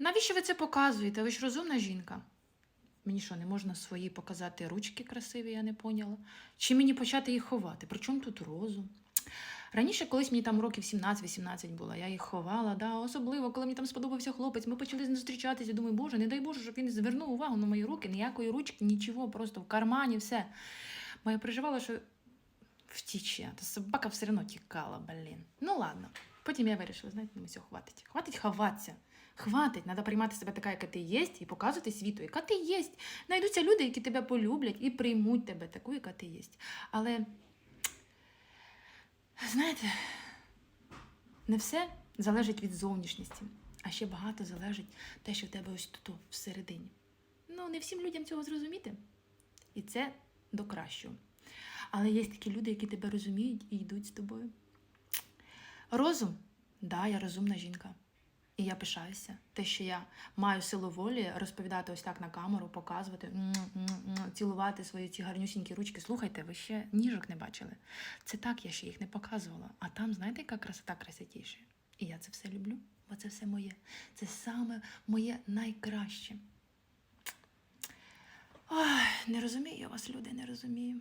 Навіщо ви це показуєте? Ви ж розумна жінка. Мені що, не можна свої показати ручки красиві, я не поняла. Чи мені почати їх ховати? При чому тут розум? Раніше, колись мені там років 17-18 було, я їх ховала, да, особливо, коли мені там сподобався хлопець, ми почали зустрічатися. Думаю, боже, не дай Боже, щоб він звернув увагу на мої руки, ніякої ручки, нічого, просто в кармані, все. Бо я переживала, що втіче, то собака все одно тікала, блін. Ну ладно. Потім я вирішила, знаєте, ну все, хватить. Хватить ховатися. Хватить, треба приймати себе така, яка ти є, і показувати світу, яка ти є. Найдуться люди, які тебе полюблять і приймуть тебе таку, яка ти є. Але, знаєте, не все залежить від зовнішності, а ще багато залежить те, що в тебе ось тут всередині. Ну, не всім людям цього зрозуміти. І це до кращого. Але є такі люди, які тебе розуміють і йдуть з тобою. Розум, да, я розумна жінка. І я пишаюся. Те, що я маю силу волі розповідати ось так на камеру, показувати, цілувати свої ці гарнюсінькі ручки. Слухайте, ви ще ніжок не бачили. Це так, я ще їх не показувала. А там, знаєте, яка красота красотіше. І я це все люблю, бо це все моє. Це саме моє найкраще. Ой, не розумію вас, люди, не розумію.